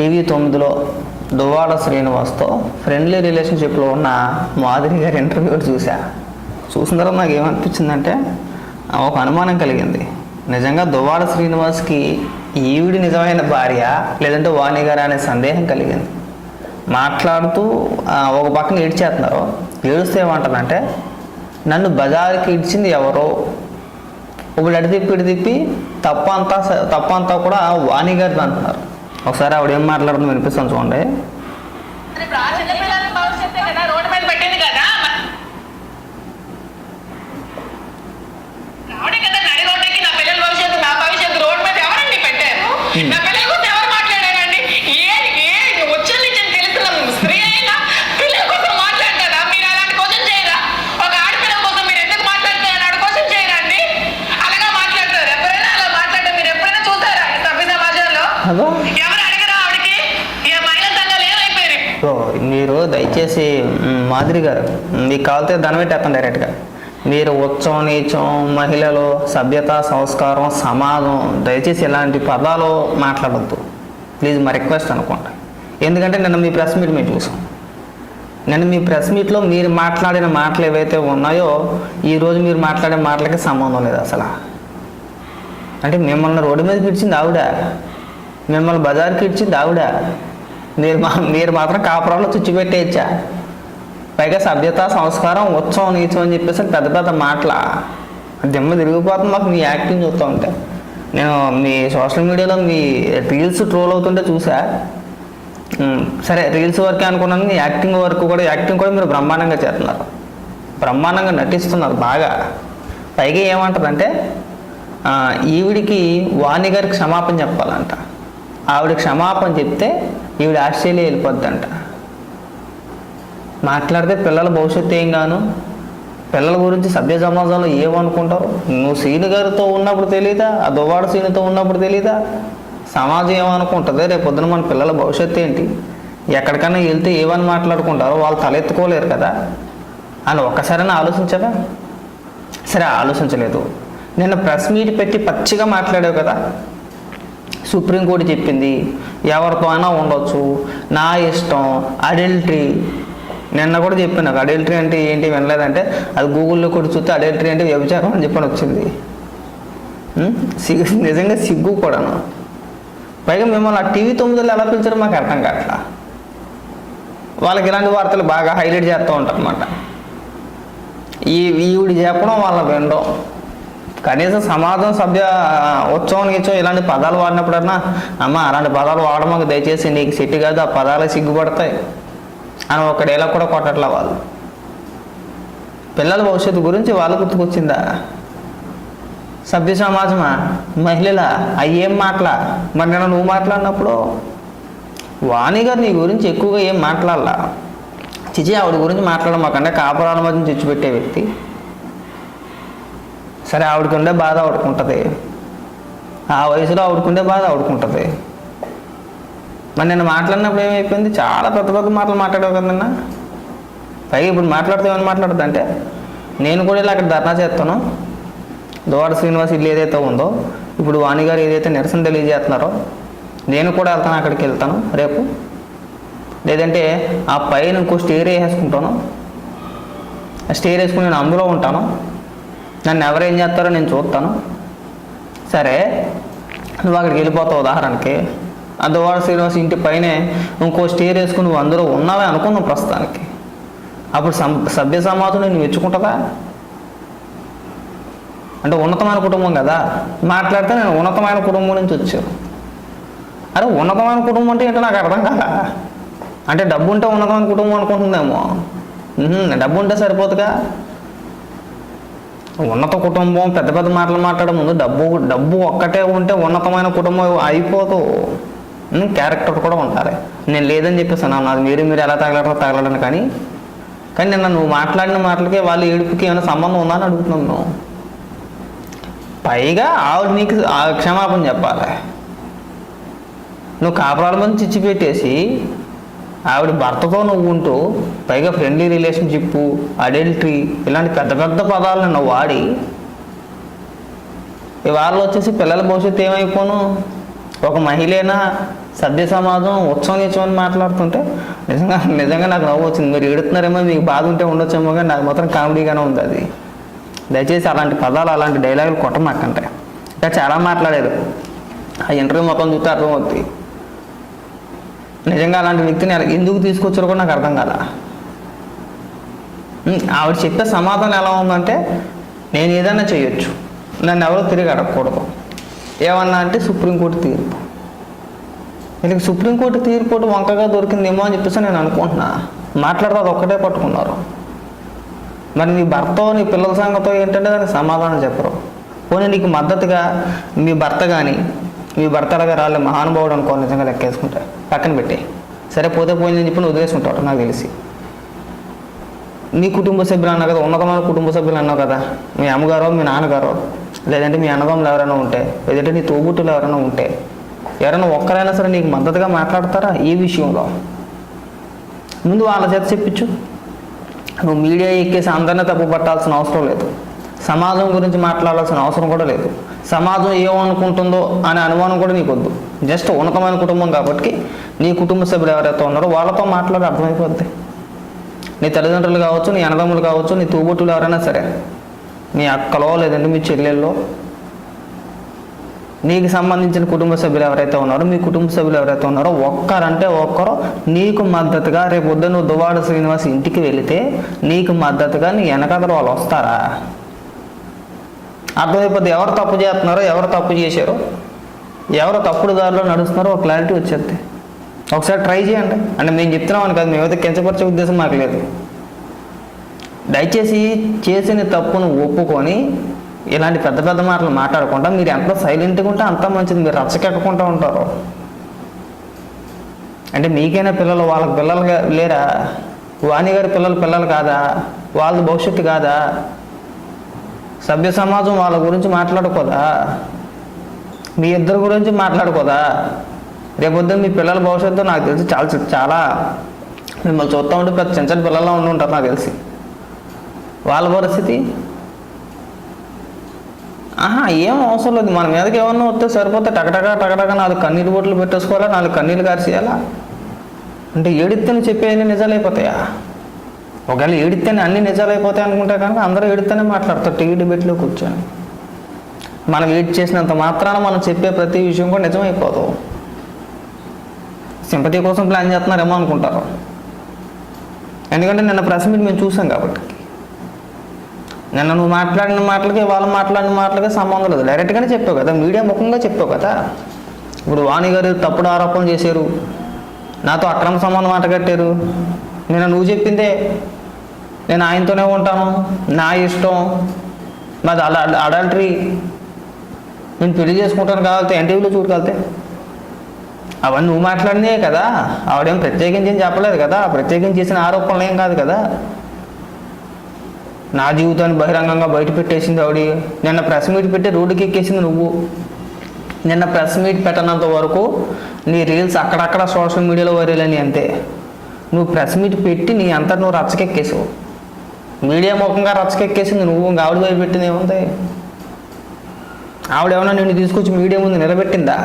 TV తొమ్మిదిలో Duvvada శ్రీనివాస్తో friendly రిలేషన్షిప్లో ఉన్న మాధురి గారి ఇంటర్వ్యూ చూసా చూసిన తర్వాత నాకు ఏమనిపించిందంటే ఒక అనుమానం కలిగింది. నిజంగా దువ్వాడ శ్రీనివాస్కి ఈవిడి నిజమైన భార్య లేదంటే వాణి గారు అనే సందేహం కలిగింది. మాట్లాడుతూ ఒక పక్కన ఏడ్చేస్తున్నారు. ఏడుస్తే ఏమంటారంటే నన్ను బజార్కి ఇడ్చింది ఎవరో? ఇప్పుడు అడి తిప్పి ఇటు తిప్పి అంతా అంతా కూడా వాణి గారిది అంటున్నారు. ఒకసారి ఆవిడ ఏం మాట్లాడుతుందో వినిపిస్తాను చూడండి మరి ఇప్పుడు ఆ చిన్నపిల్లల భవిష్యత్తే కదా రోడ్డు మీద పెట్టింది కదా రావడే కదా నడి రోడ్డుకి నా పిల్లల భవిష్యత్తు నా భవిష్యత్తు రోడ్డు మీద ఎవరండి పెట్టారు నా పిల్లల గురించి ఎవరు మాట్లాడారండి ఏ ఏ వచ్చే నుంచి తెలుస్తున్న స్త్రీ అయినా పిల్లల కోసం మాట్లాడతారా మీరు అలాంటి క్వశ్చన్ చేయరా ఒక ఆడపిల్ల కోసం మీరు ఎందుకు మాట్లాడతారు అలాంటి క్వశ్చన్ చేయరా అండి అలాగా మాట్లాడతారు ఎవరైనా అలా మాట్లాడడం మీరు ఎప్పుడైనా చూసారా ఈ సభ్య సమాజంలో అదో ఎవరు అడగరా ఆవిడకి ఏ మహిళా సంఘాలు ఏమైపోయారు సో దయచేసి మాదిరి గారు మీకు కావాలితే ధనం పెట్టేస్తాను డైరెక్ట్గా. మీరు ఉచ్చం నీచం మహిళలు సభ్యత సంస్కారం సమాజం దయచేసి ఇలాంటి పదాలు మాట్లాడద్దు. ప్లీజ్ మా రిక్వెస్ట్ అనుకోండి. ఎందుకంటే నిన్న మీ ప్రెస్ మీట్ మేము చూసాం. నిన్న మీ ప్రెస్ మీట్లో మీరు మాట్లాడిన మాటలు ఏవైతే ఉన్నాయో ఈరోజు మీరు మాట్లాడే మాటలకి సంబంధం లేదు అసలు. అంటే మిమ్మల్ని రోడ్డు మీద పిలిచింది ఆవిడ. మిమ్మల్ని బజార్కి ఇచ్చింది ఆవిడ. మీరు మా మీరు మాత్రం కాపురంలో చుచ్చి పెట్టేయచ్చా? పైగా సభ్యత సంస్కారం ఉత్సవం నీచం అని చెప్పేసి పెద్ద పెద్ద మాటల. దిమ్మ తిరిగిపోతుంది మాకు మీ యాక్టింగ్ చూస్తూ ఉంటే. నేను మీ సోషల్ మీడియాలో మీ రీల్స్ ట్రోల్ అవుతుంటే చూసా. సరే రీల్స్ వరకే అనుకున్నాను మీ యాక్టింగ్ వరకు కూడా యాక్టింగ్ కూడా మీరు బ్రహ్మాండంగా చేస్తున్నారు. బ్రహ్మాండంగా నటిస్తున్నారు బాగా. పైగా ఏమంటారంటే ఈవిడికి వాణి గారికి క్షమాపణ చెప్పాలంట. ఆవిడ క్షమాపణ చెప్తే ఈవిడ ఆస్ట్రేలియా వెళ్ళిపోద్దంట. మాట్లాడితే పిల్లల భవిష్యత్తు ఏం గాను? పిల్లల గురించి సభ్య సమాజంలో ఏమనుకుంటారు నువ్వు సీను గారితో ఉన్నప్పుడు తెలియదా ఆ దువ్వాడ సీనుతో ఉన్నప్పుడు తెలీదా? సమాజం ఏమనుకుంటుంది? రేపు పొద్దున మన పిల్లల భవిష్యత్తు ఏంటి? ఎక్కడికైనా వెళ్తే ఏమని మాట్లాడుకుంటారో వాళ్ళు తలెత్తుకోలేరు కదా? అని ఒక్కసారైనా ఆలోచించదా సరే ఆలోచించలేదు. నిన్న ప్రెస్ మీట్ పెట్టి పచ్చిగా మాట్లాడావు కదా? సుప్రీంకోర్టు చెప్పింది. ఎవరితో అయినా ఉండొచ్చు. నా ఇష్టం అడల్టరీ. నిన్న కూడా చెప్పాను నాకు అడల్టరీ అంటే ఏంటి వినలేదంటే అది గూగుల్లో కూడా చూస్తే అడల్టరీ అంటే వ్యభిచారం అని చెప్పని వచ్చింది. సిగ్గు నిజంగా సిగ్గు కూడాను. పైగా మిమ్మల్ని ఆ టీవీ తొమ్మిదిలో ఎలా పిలిచారో మాకు అర్థం కావట్లా వాళ్ళకి ఇలాంటి వార్తలు బాగా హైలైట్ చేస్తూ ఉంటారు అన్నమాట ఈ ఈవిడి చెప్పడం వాళ్ళ వినడం. కనీసం సమాజం సభ్య ఉత్సవం ఇచ్చో ఇలాంటి పదాలు వాడినప్పుడన్నా అమ్మ అలాంటి పదాలు వాడమాకు దయచేసి నీకు సెట్ కాదు ఆ పదాలు సిగ్గుపడతాయి అని ఒక కూడా కొట్టట్లా వాళ్ళు. పిల్లల భవిష్యత్తు గురించి వాళ్ళు గుర్తుకొచ్చిందా? సభ్య సమాజమా? మహిళల? అయ్యేం మాటలా? మరి నేను నువ్వు మాట్లాడినప్పుడు? వాణి గారు నీ గురించి ఎక్కువగా ఏం మాట్లాడాల? చిచి ఆవిడ గురించి మాట్లాడమాకంటే కాపురాల మధ్య తెచ్చిపెట్టే వ్యక్తి. సరే ఆవిడకి ఉండే బాధ ఆవిడకుంటుంది. ఆ వయసులో ఆవిడకుండే బాధ ఆవిడకుంటుంది. మరి నేను మాట్లాడినప్పుడు ఏమైపోయింది? చాలా పెద్ద పెద్ద మాటలు మాట్లాడావు కదన్నా పైగా ఇప్పుడు మాట్లాడితే ఏమైనా మాట్లాడుతుంది అంటే నేను కూడా ఇలా అక్కడ ధర్నా చేస్తాను. దోవాడ శ్రీనివాస్ ఇల్లు ఏదైతే ఉందో ఇప్పుడు వాణి గారు ఏదైతే నిరసన తెలియజేస్తున్నారో నేను కూడా వెళ్తాను అక్కడికి వెళ్తాను రేపు. లేదంటే ఆ పైన ఇంకో స్టేర్ వేసేసుకుంటాను. ఆ స్టేర్ వేసుకుని నేను అందులో ఉంటాను. నన్ను ఎవరేం చేస్తారో నేను చూస్తాను. సరే నువ్వు అక్కడికి వెళ్ళిపోతావు ఉదాహరణకి. ఆ దువాడ శ్రీనివాస్ ఇంటి పైనే ఇంకో స్టేర్ వేసుకుని నువ్వు అందరూ ఉన్నావే అనుకున్నావు ప్రస్తుతానికి. అప్పుడు సభ్య సమాజం నేను మెచ్చుకుంటుందా అంటే ఉన్నతమైన కుటుంబం కదా. మాట్లాడితే నేను ఉన్నతమైన కుటుంబం నుంచి వచ్చాను. అరే ఉన్నతమైన కుటుంబం అంటే ఏంటో నాకు అర్థం కాదా? అంటే డబ్బు ఉంటే ఉన్నతమైన కుటుంబం అనుకుంటుందేమో. డబ్బు ఉంటే సరిపోతుందా ఉన్నత కుటుంబం పెద్ద పెద్ద మాటలు మాట్లాడే ముందు డబ్బు డబ్బు ఒక్కటే ఉంటే ఉన్నతమైన కుటుంబం అయిపోదు. క్యారెక్టర్ కూడా ఉంటారు నేను లేదని చెప్పేసాను నాది మీరు మీరు ఎలా తగలడో తగలడని కానీ కానీ నిన్న నువ్వు మాట్లాడిన మాటలకి వాళ్ళ ఏడుపుకి ఏమైనా సంబంధం ఉందా అని అడుగుతున్నాను నువ్వు. పైగా ఆవిడ నీకు ఆ క్షమాపణ చెప్పాలి. నువ్వు కాపురాల మంది చిచ్చి పెట్టేసి ఆవిడ భర్తతో నువ్వు ఉంటూ పైగా ఫ్రెండ్లీ రిలేషన్షిప్ అడల్టరీ ఇలాంటి పెద్ద పెద్ద పదాలను వాడి ఈ వచ్చేసి పిల్లల భవిష్యత్తు ఏమైపోను? ఒక మహిళైనా? సభ్య సమాజం ఉత్సవం నిత్యం అని మాట్లాడుతుంటే నిజంగా నిజంగా నాకు నవ్వు వచ్చింది. మీరు ఎడుతున్నారేమో మీకు బాధ ఉంటే ఉండొచ్చేమో కానీ నాకు మాత్రం కామెడీగానే ఉంది అది. దయచేసి అలాంటి పదాలు అలాంటి డైలాగులు కొట్టమాకంటే ఇంకా చాలా మాట్లాడారు. ఆ ఇంటర్వ్యూ మొత్తం చూస్తే అర్థమవుతుంది నిజంగా అలాంటి వ్యక్తిని ఎందుకు తీసుకొచ్చారో కూడా నాకు అర్థం కాల. ఆవిడ చెప్పే సమాధానం ఎలా ఉందంటే నేను ఏదైనా చేయొచ్చు. నన్ను ఎవరో తిరిగి అడగకూడదు. ఏమన్నా అంటే సుప్రీంకోర్టు తీర్పు. వీళ్ళకి సుప్రీంకోర్టు తీర్పు వంకగా దొరికిందేమో అని చెప్పేసి నేను అనుకుంటున్నా. మాట్లాడదు అది ఒక్కటే పట్టుకున్నారు. మరి నీ భర్త నీ పిల్లల సంగతో ఏంటంటే దానికి సమాధానం చెప్పరు. పోనీ నీకు మద్దతుగా మీ భర్త కానీ మీ భర్త అలాగా రాలే మహానుభావుడు అనుకో నిజంగా లెక్కేసుకుంటా. పక్కన పెట్టి. సరే పోతే పోయిందని చెప్పి నువ్వు వదిలేసుకుంటావు నాకు తెలిసి. నీ కుటుంబ సభ్యులు అన్నావు కదా ఉన్నతమైన కుటుంబ సభ్యులు అన్నావు కదా మీ అమ్మగారో మీ నాన్నగారో లేదంటే మీ అన్నదమ్ములు ఎవరైనా ఉంటే లేదంటే నీ తోబుట్టులు ఎవరైనా ఉంటే ఎవరైనా ఒక్కరైనా సరే నీకు మద్దతుగా మాట్లాడతారా ఏ విషయంలో? ముందు వాళ్ళ చేత చెప్పించు. నువ్వు మీడియా ఎక్కేసి అందరినీ తప్పు పట్టాల్సిన అవసరం లేదు. సమాజం గురించి మాట్లాడాల్సిన అవసరం కూడా లేదు. సమాజం ఏమనుకుంటుందో అనే అనుమానం కూడా నీకు వద్దు. జస్ట్ ఉన్నతమైన కుటుంబం కాబట్టి నీ కుటుంబ సభ్యులు ఎవరైతే ఉన్నారో వాళ్ళతో మాట్లాడి అర్థమైపోద్ది. నీ తల్లిదండ్రులు కావచ్చు నీ అన్నదమ్ములు కావచ్చు నీ తూబొట్టులు ఎవరైనా సరే నీ అక్కలో లేదంటే మీ చెల్లెల్లో నీకు సంబంధించిన కుటుంబ సభ్యులు ఎవరైతే ఉన్నారో మీ కుటుంబ సభ్యులు ఎవరైతే ఉన్నారో ఒక్కరంటే ఒక్కరు నీకు మద్దతుగా రేపు పొద్దున్న దువాడ శ్రీనివాస్ ఇంటికి వెళితే నీకు మద్దతుగా నీ వెనకాతలు వాళ్ళు వస్తారా? అర్థమైపోద్ది. ఎవరు తప్పు చేస్తున్నారో ఎవరు తప్పు చేశారో ఎవరు తప్పుడు దారిలో నడుస్తున్నారో ఒక క్లారిటీ వచ్చేది. ఒకసారి ట్రై చేయండి. అంటే మేము చెప్తున్నాం అని కాదు మేమైతే కించపరిచే ఉద్దేశం మాకు లేదు. దయచేసి చేసిన తప్పును ఒప్పుకొని ఇలాంటి పెద్ద పెద్ద మాటలు మాట్లాడకుండా మీరు ఎంత సైలెంట్గా ఉంటే అంత మంచిది. మీరు రచ్చకెక్కకుండా ఉంటారు. అంటే మీకైనా పిల్లలు వాళ్ళకి పిల్లలు లేరా? వాణి గారి పిల్లలు పిల్లలు కాదా? వాళ్ళ భవిష్యత్తు కాదా? సభ్య సమాజం వాళ్ళ గురించి మాట్లాడుకోదా? మీ ఇద్దరు గురించి మాట్లాడుకోదా? రేపొద్దు మీ పిల్లల భవిష్యత్తు నాకు తెలిసి చాలా చాలా మిమ్మల్ని చూస్తూ ఉంటే పెద్ద చిన్న చిన్న పిల్లల్లో ఉండి ఉంటారు నాకు తెలిసి. వాళ్ళ పరిస్థితి? ఆహా ఏం అవసరం లేదు. మన మీదకి ఏమన్నా వస్తే సరిపోతే టకటక టకటక నాలుగు కన్నీరు బొట్లు పెట్టేసుకోవాలా నాలుగు కన్నీళ్ళు కాల్చేయాలా అంటే ఏడిత్తని చెప్పేది నిజాలు అయిపోతాయా ఒకవేళ ఏడితేనే అన్ని నిజాలు అయిపోతాయి అనుకుంటే కనుక అందరూ ఏడిస్తేనే మాట్లాడతారు. టీవీ డిబేట్లో కూర్చొని. మనం ఏడ్ చేసినంత మాత్రాన మనం చెప్పే ప్రతి విషయం కూడా నిజమైపోదు. సింపతి కోసం ప్లాన్ చేస్తున్నారేమో అనుకుంటారు. ఎందుకంటే నిన్న ప్రెస్ మీట్ మేము చూసాం కాబట్టి. నిన్న నువ్వు మాట్లాడిన మాటలకి వాళ్ళు మాట్లాడిన మాటలకి సంబంధం లేదు. డైరెక్ట్గానే చెప్పావు కదా మీడియా ముఖంగా చెప్పావు కదా. ఇప్పుడు వాణి గారు తప్పుడు ఆరోపణలు చేశారు. నాతో అక్రమ సంబంధం మాట కట్టారు నిన్న నువ్వు చెప్పిందే నేను ఆయనతోనే ఉంటాను నా ఇష్టం. మాది అలా అడల్టరీ. నేను పెళ్ళి చేసుకుంటాను కావాలంటే ఎన్టీవీలో చూడగలితే అవన్నీ నువ్వు మాట్లాడినే కదా. ఆవిడేం ప్రత్యేకించి చెప్పలేదు కదా. ప్రత్యేకించి చేసిన ఆరోపణలు ఏం కాదు కదా. నా జీవితాన్ని బహిరంగంగా బయట పెట్టేసింది ఆవిడ. నిన్న ప్రెస్ మీట్ పెట్టి రోడ్డుకి ఎక్కేసింది నువ్వు. నిన్న ప్రెస్ మీట్ పెట్టనంత వరకు నీ రీల్స్ అక్కడక్కడ సోషల్ మీడియాలో వైరల్ అని అంతే. నువ్వు ప్రెస్ మీట్ పెట్టి నీ అంతా నువ్వు రచ్చకెక్కేసావు. మీడియా ముఖంగా రచ్చకెక్కేసింది నువ్వు ఇంకా ఆవిడ పోయి పెట్టింది ఏముంది? ఆవిడ ఏమన్నా నిన్ను తీసుకొచ్చి మీడియా ముందు నిలబెట్టిందా?